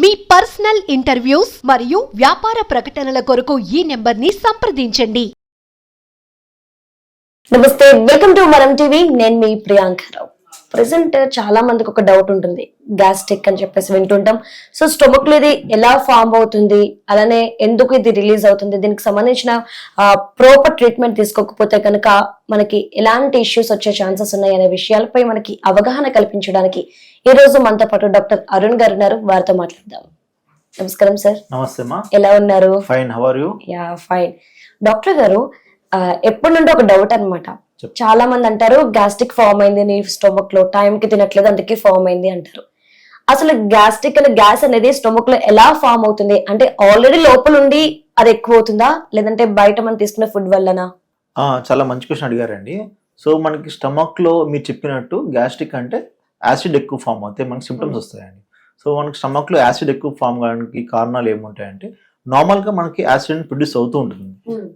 మీ personal interviews మరియు వ్యాపార ప్రకటనల కొరకు ఈ నెంబర్ని సంప్రదించండి. నమస్తే వెల్కమ్ టు మనం టీవీ. నేను మీ ప్రియాంకరావు ప్రజెంట్ చాలా మందికి ఒక డౌట్ ఉంటుంది. గ్యాస్ట్రిక్ అని చెప్పేసి వింటుంటాం. సో స్టొమక్లో ఇది ఎలా ఫామ్ అవుతుంది? అలానే ఎందుకు ఇది రిలీజ్ అవుతుంది? దీనికి సంబంధించిన ప్రాపర్ ట్రీట్మెంట్ తీసుకోకపోతే కనుక మనకి ఎలాంటి ఇష్యూస్ వచ్చే ఛాన్సెస్ ఉన్నాయి అనే విషయాలపై మనకి అవగాహన కల్పించడానికి ఈ రోజు మనతో పాటు డాక్టర్ అరుణ్ గారు ఉన్నారు. వారితో మాట్లాడదాం. నమస్కారం సార్. నమస్తే మా ఎలా ఉన్నారు? Fine how are you ya fine doctor గారు ఆ, ఎప్పటి నుండి ఒక డౌట్ అన్నమాట. చెప్పు. చాలా మంది అంటారు గ్యాస్ట్రిక్ ఫామ్ అయింది నీ స్టొమక్లో టైం కి తినట్లేదు అందుకే ఫామ్ అయింది అంటారు. అసలు గ్యాస్ట్రిక్ అనే గ్యాస్ అనేది స్టొమక్లో ఎలా ఫామ్ అవుతుంది? అంటే ఆల్రెడీ లోపల ఉండి అది ఎక్కువ అవుతుందా? లేదంటే బయట మనం తీసుకునే ఫుడ్ వల్లనా? ఆ, చాలా మంచి క్వశ్చన్ అడిగారండి. సో మనకి స్టమక్లో మీరు చెప్పినట్టు గ్యాస్ట్రిక్ అంటే యాసిడ్ ఎక్కువ ఫామ్ అవుతాయి మనకి సిమ్టమ్స్ వస్తాయండి. సో మనకి స్టమక్లో యాసిడ్ ఎక్కువ ఫామ్ కావడానికి కారణాలు ఏముంటాయంటే నార్మల్గా మనకి యాసిడ్ ప్రొడ్యూస్ అవుతూ ఉంటుంది.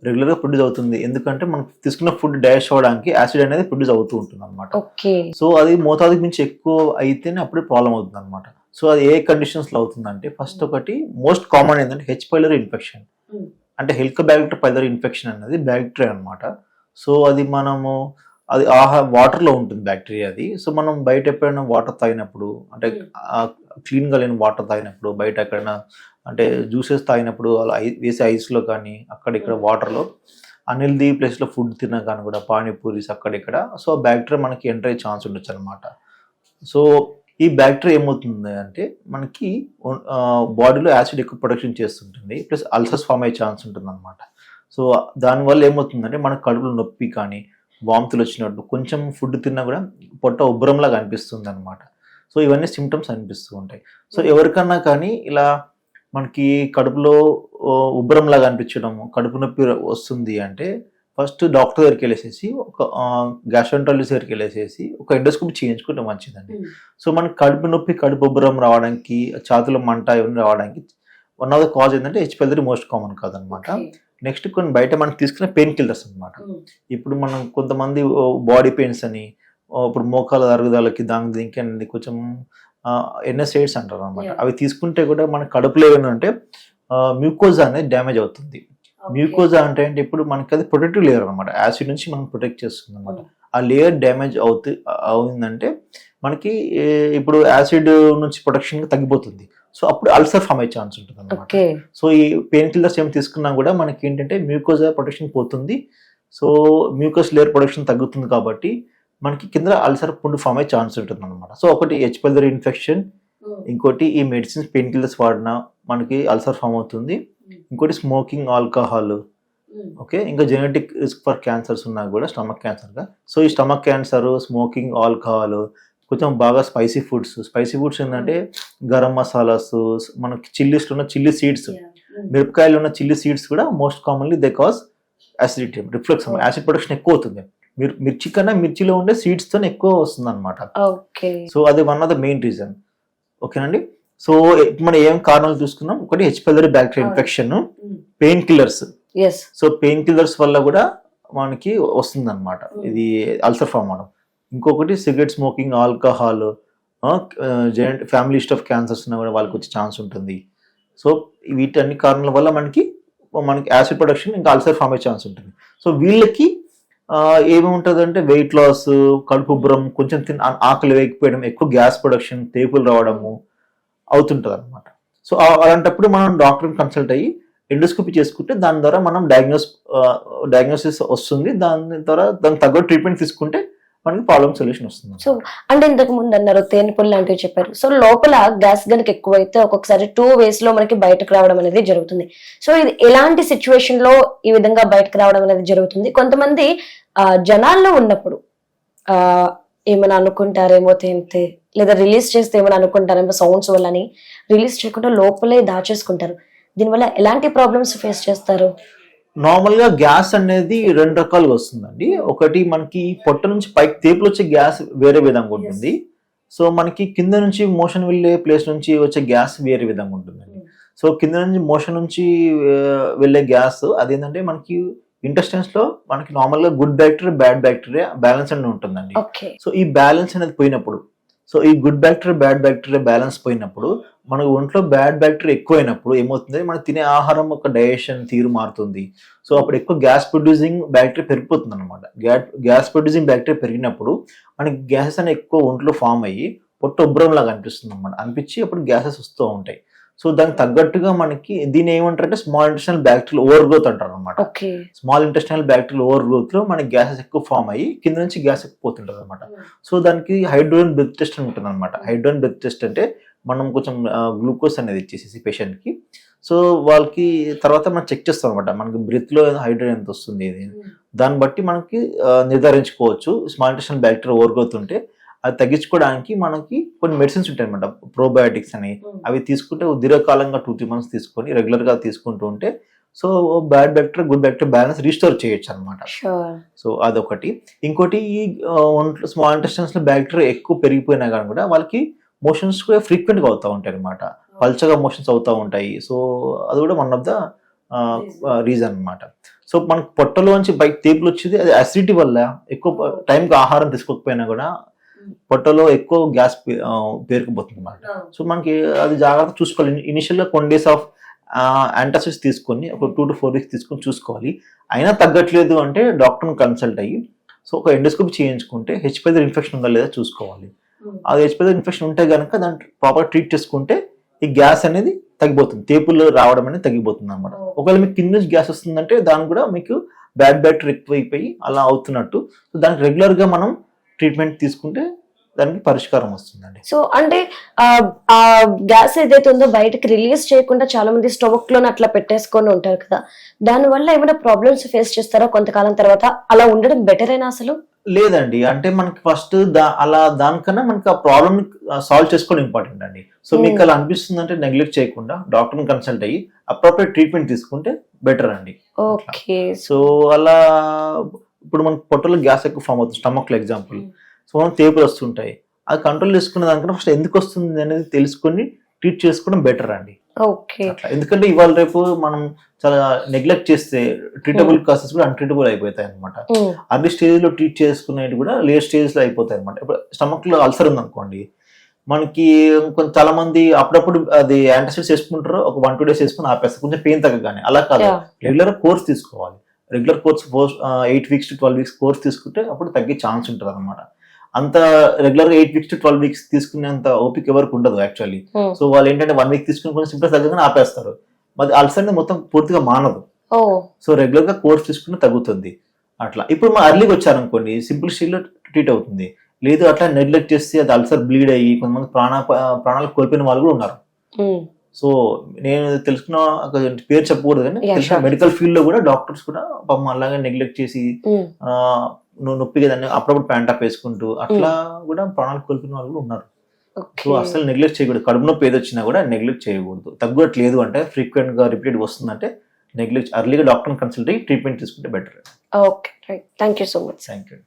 రెగ్యులర్గా ప్రొడ్యూస్ అవుతుంది. ఎందుకంటే మనం తీసుకున్న ఫుడ్ డైజెస్ట్ అవ్వడానికి యాసిడ్ అనేది ప్రొడ్యూస్ అవుతూ ఉంటుంది అనమాట సో అది మోతాదుకి మించి ఎక్కువ అయితేనే అప్పుడే ప్రాబ్లం అవుతుంది అనమాట సో అది ఏ కండిషన్స్లో అవుతుందంటే ఫస్ట్ ఒకటి మోస్ట్ కామన్ ఏంటంటే హెచ్ పైలరీ ఇన్ఫెక్షన్ Hmm. అంటే హెల్కోబ్యాక్టర్ పైలరీ ఇన్ఫెక్షన్ అనేది బ్యాక్టీరియా అన్నమాట. సో అది మనము అది ఆహా వాటర్లో ఉంటుంది బ్యాక్టీరియా అది. సో మనం బయట ఎప్పుడైనా వాటర్ తాగినప్పుడు అంటే క్లీన్గా లేని వాటర్ తాగినప్పుడు బయట ఎక్కడైనా అంటే జ్యూసెస్ తాగినప్పుడు అలా ఐ- వేసే ఐస్లో కానీ అక్కడ ఇక్కడ వాటర్లో అన్హెల్దీ ప్లేస్లో ఫుడ్ తిన్నా కానీ కూడా పానీపూరీస్ అక్కడ ఇక్కడ సో బ్యాక్టీరియా మనకి ఎంటర్ అయ్యే ఛాన్స్ ఉండొచ్చు అనమాట సో ఈ బ్యాక్టీరియా ఏమవుతుంది అంటే మనకి బాడీలో యాసిడ్ ఎక్కువ ప్రొడక్షన్ చేస్తుంటుంది ప్లస్ అల్సర్స్ ఫామ్ అయ్యే ఛాన్స్ ఉంటుంది అనమాట సో దానివల్ల ఏమవుతుందంటే మన కడుపులో నొప్పి కానీ వాంతులు వచ్చినట్టు కొంచెం ఫుడ్ తిన్నా కూడా పొట్ట ఉబ్బరంలాగా అనిపిస్తుంది అనమాట సో ఇవన్నీ సిమ్టమ్స్ అనిపిస్తూ ఉంటాయి. సో ఎవరికన్నా కానీ ఇలా మనకి కడుపులో ఉబ్బరంలాగా అనిపించడము కడుపు నొప్పి వస్తుంది అంటే ఫస్ట్ డాక్టర్ దగ్గరికి వెళ్ళేసేసి ఒక గ్యాస్ట్రంటాలజిస్ట్ దగ్గరికి వెళ్ళేసేసి ఒక ఎండోస్కోపీ చేయించుకుంటే మంచిదండి. సో మనకి కడుపు నొప్పి కడుపు ఉబ్బరం రావడానికి ఛాతిలో మంట ఇవన్నీ రావడానికి వన్ ఆఫ్ ద కాజ్ ఏంటంటే హెచ్ పెద్దది మోస్ట్ కామన్ కాదనమాట. నెక్స్ట్ కొన్ని బయట మనం తీసుకునే పెయిన్ కిల్లర్స్ అనమాట ఇప్పుడు మనం కొంతమంది బాడీ పెయిన్స్ అని ఇప్పుడు మోకాల అరుగుదలకి దానికి దీనికి అనేది కొంచెం ఎన్ఎస్ఐడ్స్ అంటారు అనమాట. అవి తీసుకుంటే కూడా మన కడుపులో ఏమైందంటే మ్యూకోజా అనేది డ్యామేజ్ అవుతుంది. మ్యూకోజా అంటే అంటే ఇప్పుడు మనకి అది ప్రొటెక్టివ్ లేయర్ అనమాట యాసిడ్ నుంచి మనం ప్రొటెక్ట్ చేస్తుంది అనమాట ఆ లేయర్ డ్యామేజ్ అవుతు అవుతుందంటే మనకి ఇప్పుడు యాసిడ్ నుంచి ప్రొటెక్షన్ తగ్గిపోతుంది. సో అప్పుడు అల్సర్ ఫామ్ అయ్యే ఛాన్స్ ఉంటుంది అనమాట సో ఈ పెయిన్ కిల్లర్స్ ఏం తీసుకున్నా కూడా మనకి ఏంటంటే మ్యూకోజా ప్రొటెక్షన్ పోతుంది. సో మ్యూకస్ లేయర్ ప్రొడక్షన్ తగ్గుతుంది కాబట్టి మనకి కింద అల్సర్ పుండు ఫామ్ అయ్యే ఛాన్స్ ఉంటుంది అనమాట సో ఒకటి హెచ్ పల్దర్ ఇన్ఫెక్షన్ ఇంకోటి ఈ మెడిసిన్స్ పెయిన్ కిల్లర్స్ వాడినా మనకి అల్సర్ ఫామ్ అవుతుంది. ఇంకోటి స్మోకింగ్ ఆల్కహాల్. ఓకే ఇంకా జెనెటిక్ రిస్క్ ఫర్ క్యాన్సర్స్ ఉన్నా కూడా స్టమక్ క్యాన్సర్గా. సో ఈ స్టమక్ క్యాన్సర్ స్మోకింగ్ ఆల్కహాల్ కొంచెం బాగా స్పైసీ ఫుడ్స్ స్పైసీ ఫుడ్స్ ఏంటంటే గరం మసాలాస్ మనకి చిల్లీస్లో ఉన్న చిల్లీ సీడ్స్ మిరపకాయలు ఉన్న చిల్లీ సీడ్స్ కూడా most commonly they cause acidity reflex acid production ఎక్కువ అవుతుంది. మిర్ మిర్చి కన్నా మిర్చిలో ఉండే సీడ్స్తో ఎక్కువ వస్తుంది అనమాట ఓకే సో అది one of the main reason ఓకేనండి సో మనం ఏం కారణాలు చూసుకున్నాం? ఒకటి H pylori bacteria infection pain killers so pain killers వల్ల కూడా మనకి వస్తుంది అనమాట ఇది అల్సర్ ఫామ్ అవడం ఇంకొకటి cigarette smoking alcohol joint family of cancers ఉన్న కూడా వాళ్ళకి వచ్చే ఛాన్స్ ఉంటుంది. సో వీటన్ని కారణాల వల్ల మనకి మనకి యాసిడ్ ప్రొడక్షన్ ఇంకా అల్సర్ ఫామ్ అయ్యే ఛాన్స్ ఉంటుంది. సో వీళ్ళకి ఏముంటుంది అంటే వెయిట్ లాస్ కడుపు ఉబ్బరం కొంచెం తిన్న ఆకలి వేగిపోయడం ఎక్కువ గ్యాస్ ప్రొడక్షన్ తేపులు రావడము అవుతుంటుంది అనమాట సో అలాంటప్పుడు మనం డాక్టర్ని కన్సల్ట్ అయ్యి ఎండోస్కోపీ చేసుకుంటే దాని ద్వారా మనం డయాగ్నోస్ డయాగ్నోసిస్ వస్తుంది. దాని ద్వారా దానికి తగ్గ ట్రీట్మెంట్ తీసుకుంటే మనకి ప్రాబ్లమ్ సొల్యూషన్ వస్తుంది సో అంటే ఇంతకు ముందు అన్నారు తేనెపల్లి లాంటివి చెప్పారు. సో లోపల గ్యాస్ గనుక ఎక్కువైతే ఒక్కొక్కసారి టూ వేస్లో మనకి బయటకు రావడం అనేది జరుగుతుంది. సో ఇది ఎలాంటి సిచ్యువేషన్లో ఈ విధంగా బయటకు రావడం అనేది జరుగుతుంది? కొంతమంది జనాల్లో ఉన్నప్పుడు ఆ ఏమైనా అనుకుంటారేమో తేంతే లేదా రిలీజ్ చేస్తే ఏమైనా అనుకుంటారేమో సౌండ్స్ వల్లని రిలీజ్ చేయకుండా లోపలే దాచేసుకుంటారు. దీనివల్ల ఎలాంటి ప్రాబ్లమ్స్ ఫేస్ చేస్తారు? నార్మల్గా గ్యాస్ అనేది రెండు రకాలుగా వస్తుందండి. ఒకటి మనకి పొట్ట నుంచి పైకి తేపులు వచ్చే గ్యాస్ వేరే విధంగా ఉంటుంది. సో మనకి కింద నుంచి మోషన్ వెళ్ళే ప్లేస్ నుంచి వచ్చే గ్యాస్ వేరే విధంగా ఉంటుందండి. సో కింద నుంచి మోషన్ నుంచి వెళ్ళే గ్యాస్ అదేంటంటే మనకి ఇంటెస్టైన్స్లో మనకి నార్మల్గా good bacteria bad bacteria balance అని ఉంటుందండి. సో ఈ బ్యాలెన్స్ అనేది పోయినప్పుడు సో ఈ good bacteria bad bacteria balance పోయినప్పుడు మనకు ఒంట్లో బ్యాడ్ బ్యాక్టీరియా ఎక్కువైనప్పుడు ఏమవుతుంది? మనం తినే ఆహారం ఒక డైజెషన్ తీరు మారుతుంది. సో అప్పుడు ఎక్కువ గ్యాస్ ప్రొడ్యూసింగ్ బ్యాక్టీరియా పెరిగిపోతుంది అనమాట గ్యాస్ ప్రొడ్యూసింగ్ బ్యాక్టీరియా పెరిగినప్పుడు మనకి గ్యాసెస్ అనేవి ఎక్కువ ఒంట్లో ఫామ్ అయ్యి పొట్ట ఉబ్బరం లాగా అనిపిస్తుంది అనమాట అనిపించి అప్పుడు గ్యాసెస్ వస్తూ ఉంటాయి. సో దానికి తగ్గట్టుగా మనకి దీని ఏమంటారంటే small intestinal bacterial over growth అంటారు అనమాట స్మాల్ ఇంటెస్టినల్ బ్యాక్టీరియల్ ఓవర్ గ్రోత్లో మనకి గ్యాసెస్ ఎక్కువ ఫామ్ అయ్యి కింద నుంచి గ్యాస్ ఎక్కువ పోతుంటది అనమాట సో దానికి హైడ్రోజన్ బ్రెత్ టెస్ట్ అని ఉంటుంది అనమాట హైడ్రోజన్ బ్రెత్ టెస్ట్ అంటే మనం కొంచెం గ్లూకోజ్ అనేది ఇచ్చేసి పేషెంట్కి సో వాళ్ళకి తర్వాత మనం చెక్ చేస్తాం అనమాట మనకి బ్రెత్లో హైడ్రోజన్ ఎంత వస్తుంది ఇది దాన్ని బట్టి మనకి నిర్ధారించుకోవచ్చు. స్మాల్ ఇంటెస్టినల్ బ్యాక్టీరియా ఉంటే అది తగ్గించుకోవడానికి మనకి కొన్ని మెడిసిన్స్ ఉంటాయి అనమాట ప్రోబయోటిక్స్ అని. అవి తీసుకుంటే దీర్ఘకాలంగా టూ త్రీ మంత్స్ తీసుకొని రెగ్యులర్గా తీసుకుంటూ ఉంటే so bad bacteria good bacteria balance restore చేయొచ్చు అనమాట సో అదొకటి. ఇంకోటి ఈ ఒంట్లో స్మాల్ ఇంటెస్టైన్స్లో బ్యాక్టీరియా ఎక్కువ పెరిగిపోయినా కానీ కూడా వాళ్ళకి మోషన్స్ కూడా ఫ్రీక్వెంట్గా అవుతూ ఉంటాయి అనమాట పల్చగా మోషన్స్ అవుతూ ఉంటాయి. సో అది కూడా వన్ ఆఫ్ ద రీజన్ అన్నమాట. సో మనకు పొట్టలోంచి బయట తేపులు వచ్చేది అది అసిడిటీ వల్ల ఎక్కువ టైంకి ఆహారం తీసుకోకపోయినా కూడా పొట్టలో ఎక్కువ గ్యాస్ పేరుకుపోతుంది అనమాట సో మనకి అది జాగ్రత్త చూసుకోవాలి. ఇనిషియల్గా కొన్ని డేస్ ఆఫ్ యాంటాసిడ్స్ తీసుకొని ఒక టూ టు ఫోర్ వీక్స్ తీసుకొని చూసుకోవాలి. అయినా తగ్గట్లేదు అంటే డాక్టర్ని కన్సల్ట్ అయ్యి సో ఒక ఎండోస్కోపీ చేయించుకుంటే హెచ్పైదర్ ఇన్ఫెక్షన్ ఉందా లేదా చూసుకోవాలి. అది హెచ్పైదర్ ఇన్ఫెక్షన్ ఉంటే కనుక దాన్ని ప్రాపర్ ట్రీట్ చేసుకుంటే ఈ గ్యాస్ అనేది తగ్గిపోతుంది. తేపులు రావడం అనేది తగ్గిపోతుంది అనమాట ఒకవేళ మీకు కింద నుంచి గ్యాస్ వస్తుందంటే దానికి కూడా మీకు బ్యాడ్ బ్యాక్టీరియా ఎక్కువైపోయి అలా అవుతున్నట్టు. సో దానికి రెగ్యులర్గా మనం ట్రీట్మెంట్ తీసుకుంటే దానికి పరిష్కారం వస్తుందండి. సో అంటే ఆ, గ్యాస్ ఏదైతే ఉందో బయటకి రిలీజ్ చేయకుండా చాలా మంది స్టమక్లోనే అట్లా పెట్టేసుకొని ఉంటారు కదా. దాని వల్ల ఏమైనా ప్రాబ్లమ్స్ ఫేస్ చేస్తారా కొంతకాలం తర్వాత? అలా ఉండడం బెటర్ అయినా అసలు? లేదండి. అంటే మనకి ఫస్ట్ దా అలా దానికన్నా మనకి ఆ ప్రాబ్లమ్ సాల్వ్ చేసుకోవడం ఇంపార్టెంట్ అండి. సో మీకు Hmm. అలా అనిపిస్తుంది అంటే నెగ్లెక్ట్ చేయకుండా డాక్టర్ని కన్సల్ట్ అయ్యి అప్రోప్రియట్ ట్రీట్మెంట్ తీసుకుంటే బెటర్ అండి. ఓకే సో అలా ఇప్పుడు మనకి పొట్టలో గ్యాస్ ఎక్కువ ఫామ్ అవుతుంది. స్టమక్లో ఎగ్జాంపుల్ సో మనం తేపులు వస్తుంటాయి. అది కంట్రోల్ చేసుకునే దానికన్నా ఫస్ట్ ఎందుకు వస్తుంది అనేది తెలుసుకొని ట్రీట్ చేసుకోవడం బెటర్ అండి. ఓకే. ఎందుకంటే ఇవాళ రేపు మనం చాలా నెగ్లెక్ట్ చేస్తే ట్రీటబుల్ కాసెస్ కూడా అన్ట్రీటబుల్ అయిపోతాయి అనమాట అర్లీ స్టేజ్లో ట్రీట్ చేసుకునేవి కూడా లేట్ స్టేజ్లో అయిపోతాయి అనమాట ఇప్పుడు స్టమక్లో అల్సర్ ఉంది అనుకోండి మనకి కొంచెం చాలా మంది అప్పుడప్పుడు అది యాంటాసిడ్స్ వేసుకుంటారు ఒక వన్ టూ డేస్ వేసుకుని ఆపేస్తారు. కొంచెం పెయిన్ తగ్గగానే. అలా కాదు. రెగ్యులర్ కోర్స్ తీసుకోవాలి. Regular course eight weeks to twelve weeks course తీసుకుంటే అప్పుడు తగ్గే ఛాన్స్ ఉంటుంది అనమాట అంత రెగ్యులర్గా eight weeks to twelve weeks తీసుకునేంత ఓపిక ఎవరికి ఉండదు యాక్చువల్లీ సో వాళ్ళు ఏంటంటే వన్ వీక్ తీసుకుని కొంచెం సింప్టమ్స్ తగ్గగానే ఆపేస్తారు. మరి అల్సర్ మొత్తం పూర్తిగా మానదు. సో రెగ్యులర్గా కోర్స్ తీసుకుని తగ్గుతుంది. అట్లా. ఇప్పుడు మా అర్లీకి వచ్చారనుకోండి సింపుల్ స్టీల్లో ట్రీట్ అవుతుంది. లేదు అట్లా నెగ్లెక్ట్ చేస్తే అది అల్సర్ బ్లీడ్ అయ్యి కొంతమంది ప్రాణ ప్రాణాలు కోల్పోయిన వాళ్ళు కూడా ఉన్నారు. సో నేను తెలుసుకున్న పేరు చెప్పకూడదు కానీ తెలిసిన. మెడికల్ ఫీల్డ్లో కూడా డాక్టర్స్ కూడా పాపం అలాగే నెగ్లెక్ట్ చేసి నువ్వు నొప్పి కదండి అప్పుడప్పుడు ప్యాంట్ అప్ వేసుకుంటూ అట్లా కూడా ప్రాణాలు కోల్పోయిన వాళ్ళు కూడా ఉన్నారు. సో అసలు నెగ్లెక్ట్ చేయకూడదు. కడుపు నొప్పి ఏది వచ్చినా కూడా నెగ్లెక్ట్ చేయకూడదు. తగ్గట్లేదు అంటే ఫ్రీక్వెంట్గా రిపీటెడ్ వస్తుందంటే నెగ్లెక్ట్ అర్లీగా డాక్టర్ కన్సల్ట్ అయ్యి ట్రీట్మెంట్ తీసుకుంటే better okay. Right thank you so much thank you